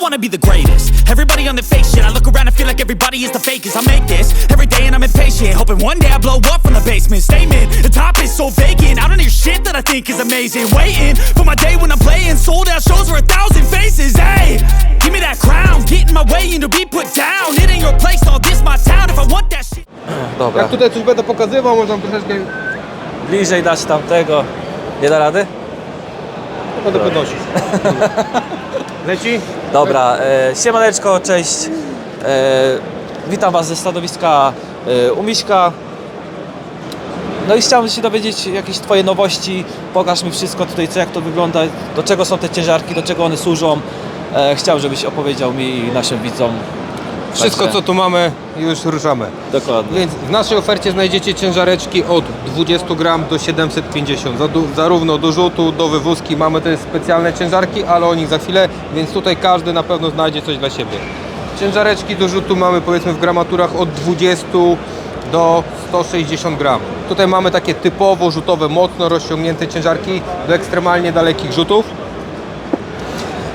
wanna be the greatest. Everybody on the fake shit. I look around and feel like everybody is the fakest. I make this every day and I'm impatient. Hoping one day I blow up from the basement. Statement, the top is so vacant. I don't hear shit that I think is amazing. Waiting for my day when I'm playing sold out shows for a thousand faces. Hey, give me that crown. Get in my way and to be put down. It ain't your place, all this my town. If I want that shit. Dobra, Jak tutaj coś będę pokazywał, można troszeczkę bliżej dać tamtego. Nie da rady? Będę podnosić. Leci? Dobra, e, siemaneczko, cześć. E, witam Was ze stanowiska e, Umiśka. No i chciałem się dowiedzieć jakieś Twoje nowości. Pokaż mi wszystko tutaj, co, jak to wygląda, do czego są te ciężarki, do czego one służą. E, chciałem, żebyś opowiedział mi i naszym widzom. Wszystko Także- co tu mamy, już ruszamy. Dokładnie. Więc w naszej ofercie znajdziecie ciężareczki od 20 gram do 750. Zadu- Zarówno do rzutu, do wywózki mamy te specjalne ciężarki, ale o nich za chwilę, więc tutaj każdy na pewno znajdzie coś dla siebie. Ciężareczki do rzutu mamy powiedzmy w gramaturach od 20 do 160 gram. Tutaj mamy takie typowo rzutowe, mocno rozciągnięte ciężarki do ekstremalnie dalekich rzutów.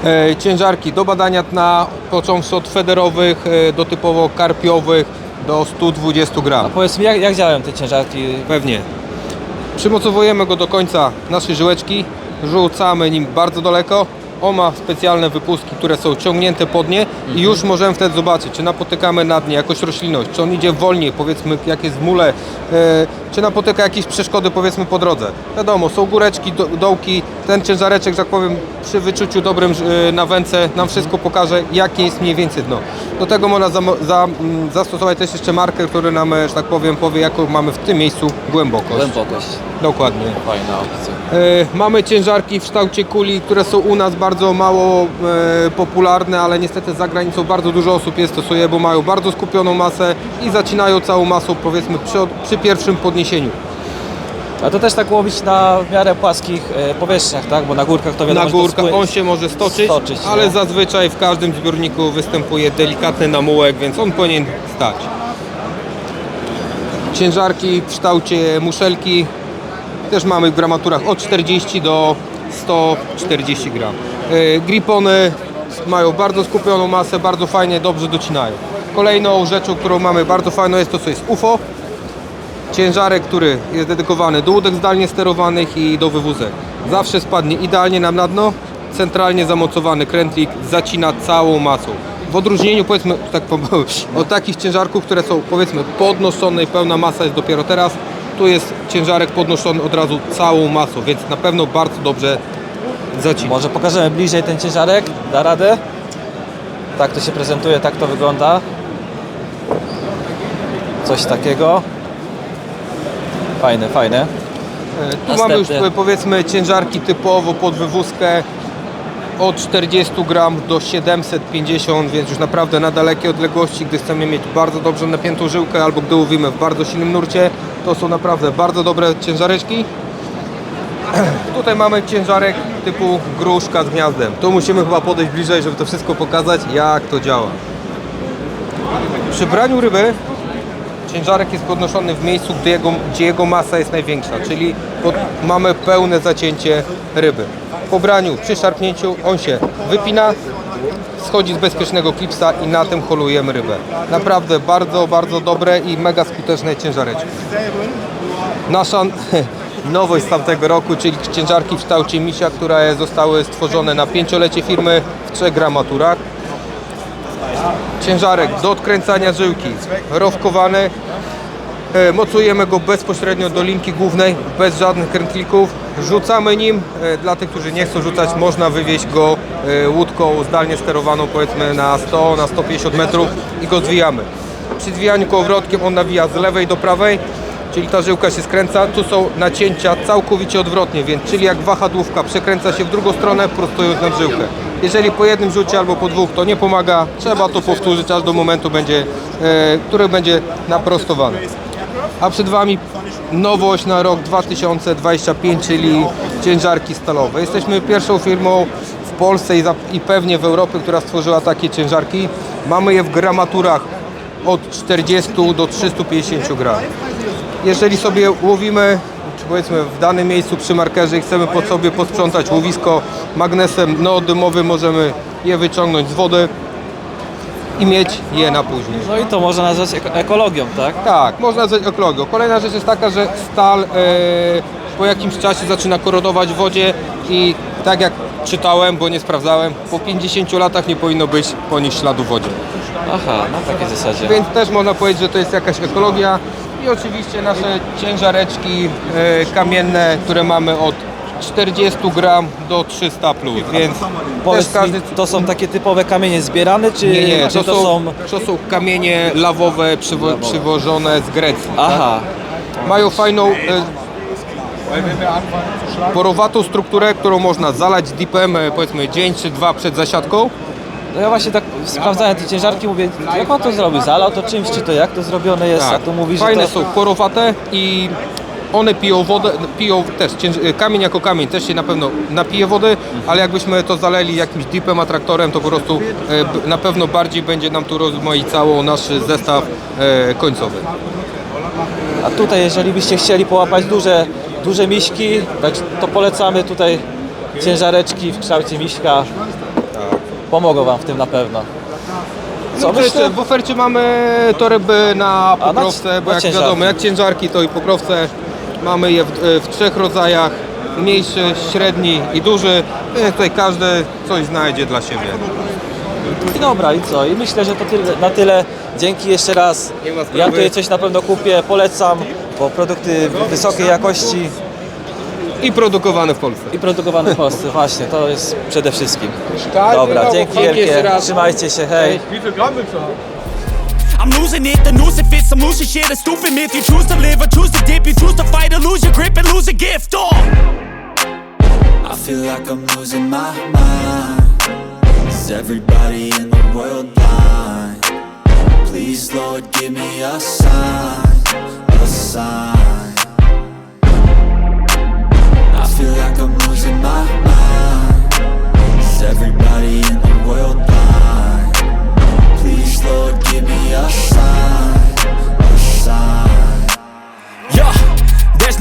E, ciężarki do badania dna, począwszy od federowych e, do typowo karpiowych do 120 gram. Powiedz mi, jak, jak działają te ciężarki? Pewnie. Przymocowujemy go do końca naszej żyłeczki, rzucamy nim bardzo daleko. On ma specjalne wypustki, które są ciągnięte pod nie i już możemy wtedy zobaczyć, czy napotykamy na dnie jakąś roślinność, czy on idzie wolniej, powiedzmy jakieś mule, e, czy napotyka jakieś przeszkody powiedzmy po drodze. Wiadomo, są góreczki, do, dołki, ten ciężareczek, że tak powiem, przy wyczuciu dobrym e, na wędce nam wszystko pokaże, jakie jest mniej więcej dno. Do tego można za, za, mm, zastosować też jeszcze marker, który nam, e, że tak powiem, powie, jaką mamy w tym miejscu głębokość. Głębokość. Dokładnie. Fajna opcja. E, mamy ciężarki w kształcie kuli, które są u nas bardzo mało e, popularne, ale niestety za granicą bardzo dużo osób je stosuje, bo mają bardzo skupioną masę i zacinają całą masą powiedzmy przy, przy pierwszym podniesieniu. A to też tak łowić na w miarę płaskich e, powierzchniach, tak? Bo na górkach to wiadomo, Na że to górkach spły- on się może stoczyć, stoczyć, ale no. zazwyczaj w każdym zbiorniku występuje delikatny namułek, więc on powinien stać. Ciężarki w kształcie muszelki też mamy w gramaturach od 40 do 140 gram. E, Gripony mają bardzo skupioną masę, bardzo fajnie, dobrze docinają. Kolejną rzeczą, którą mamy bardzo fajną jest to, co jest UFO. Ciężarek, który jest dedykowany do łódek zdalnie sterowanych i do wywózek. Zawsze spadnie idealnie nam na dno. Centralnie zamocowany krętlik zacina całą masą. W odróżnieniu powiedzmy tak od takich ciężarków, które są powiedzmy podnoszone i pełna masa jest dopiero teraz. Tu jest ciężarek podnoszony od razu całą masą, więc na pewno bardzo dobrze zacina. Może pokażemy bliżej ten ciężarek? Da radę? Tak to się prezentuje, tak to wygląda. Coś takiego. Fajne, fajne. E, Tu mamy już powiedzmy ciężarki typowo pod wywózkę od 40 gram do 750, więc już naprawdę na dalekie odległości, gdy chcemy mieć bardzo dobrze napiętą żyłkę albo gdy łowimy w bardzo silnym nurcie, to są naprawdę bardzo dobre ciężareczki. Tutaj mamy ciężarek typu gruszka z gniazdem. Tu musimy chyba podejść bliżej, żeby to wszystko pokazać, jak to działa. Przy braniu ryby ciężarek jest podnoszony w miejscu, gdzie jego, gdzie jego masa jest największa, czyli pod, mamy pełne zacięcie ryby. Po braniu, przy szarpnięciu on się wypina, schodzi z bezpiecznego klipsa i na tym holujemy rybę. Naprawdę bardzo, bardzo dobre i mega skuteczne ciężareczki. Nasza nowość z tamtego roku, czyli ciężarki w kształcie misia, które zostały stworzone na pięciolecie firmy w trzech gramaturach. Ciężarek do odkręcania żyłki, rowkowany. E, Mocujemy go bezpośrednio do linki głównej, bez żadnych krętlików. Rzucamy nim. E, Dla tych, którzy nie chcą rzucać, można wywieźć go e, łódką zdalnie sterowaną powiedzmy na 100, na 150 metrów i go zwijamy. Przy zwijaniu kołowrotkiem on nawija z lewej do prawej, czyli ta żyłka się skręca. Tu są nacięcia całkowicie odwrotnie, więc czyli jak wahadłówka przekręca się w drugą stronę, prostując nad żyłkę. Jeżeli po jednym rzucie albo po dwóch to nie pomaga, trzeba to powtórzyć aż do momentu, będzie, e, który będzie naprostowany. A przed Wami nowość na rok 2025, czyli ciężarki stalowe. Jesteśmy pierwszą firmą w Polsce i, za, i pewnie w Europie, która stworzyła takie ciężarki. Mamy je w gramaturach od 40 do 350 gram. Jeżeli sobie łowimy, czy powiedzmy w danym miejscu przy markerze i chcemy pod sobie posprzątać łowisko magnesem neodymowym, możemy je wyciągnąć z wody i mieć je na później. No i to można nazwać eko- ekologią, tak? Tak, można nazwać ekologią. Kolejna rzecz jest taka, że stal e, po jakimś czasie zaczyna korodować w wodzie i tak jak czytałem, bo nie sprawdzałem, po 50 latach nie powinno być po nich śladu w wodzie. Aha, na takiej zasadzie. Więc też można powiedzieć, że to jest jakaś ekologia. I oczywiście nasze ciężareczki e, kamienne, które mamy od 40 gram do 300 plus, więc też Powiedz każdy... mi, to są takie typowe kamienie zbierane, czy, Nie, nie, czy to, są, to są kamienie lawowe przywo, przywożone z Grecji. Aha, Tak? Mają fajną, e, porowatą strukturę, którą można zalać dipem, e, powiedzmy dzień czy dwa przed zasiadką. No ja właśnie tak sprawdzałem te ciężarki, mówię, jak on to zrobił? Zalał to czymś, czy to jak to zrobione jest? A tu mówi, Tak. Fajne że to... są, porowate i one piją wodę, piją też, cięż- e, kamień jako kamień też się na pewno napije wody, ale jakbyśmy to zaleli jakimś dipem, atraktorem, to po prostu e, b- na pewno bardziej będzie nam tu rozmaicało nasz zestaw e, końcowy. A tutaj, jeżeli byście chcieli połapać duże, duże miśki, tak, to polecamy tutaj ciężareczki w kształcie miśka. Pomogą Wam w tym na pewno. Co No to jeszcze myślę? w ofercie mamy torby na A, na pokrowce, ci- bo na jak ciężarki. wiadomo, jak ciężarki, to i pokrowce mamy je w, w trzech rodzajach, mniejszy, średni i duży, więc tutaj każdy coś znajdzie dla siebie. I dobra, i co? I myślę, że to tyle, na tyle. Dzięki jeszcze raz. Nie ma sprawy. Ja tutaj coś na pewno kupię, polecam, bo produkty wysokiej jakości I produkowany w Polsce. i produkowane w Polsce. Właśnie, to jest przede wszystkim. Dobra, dzięki wielkie. Trzymajcie się, hej. I'm losing it, the noose it fits, I'm losing shit, a stupid myth You choose to live or choose to dip, you choose to fight or lose your grip and lose a gift, oh I feel like I'm losing my mind Is everybody in the world blind? Please Lord give me a sign, a sign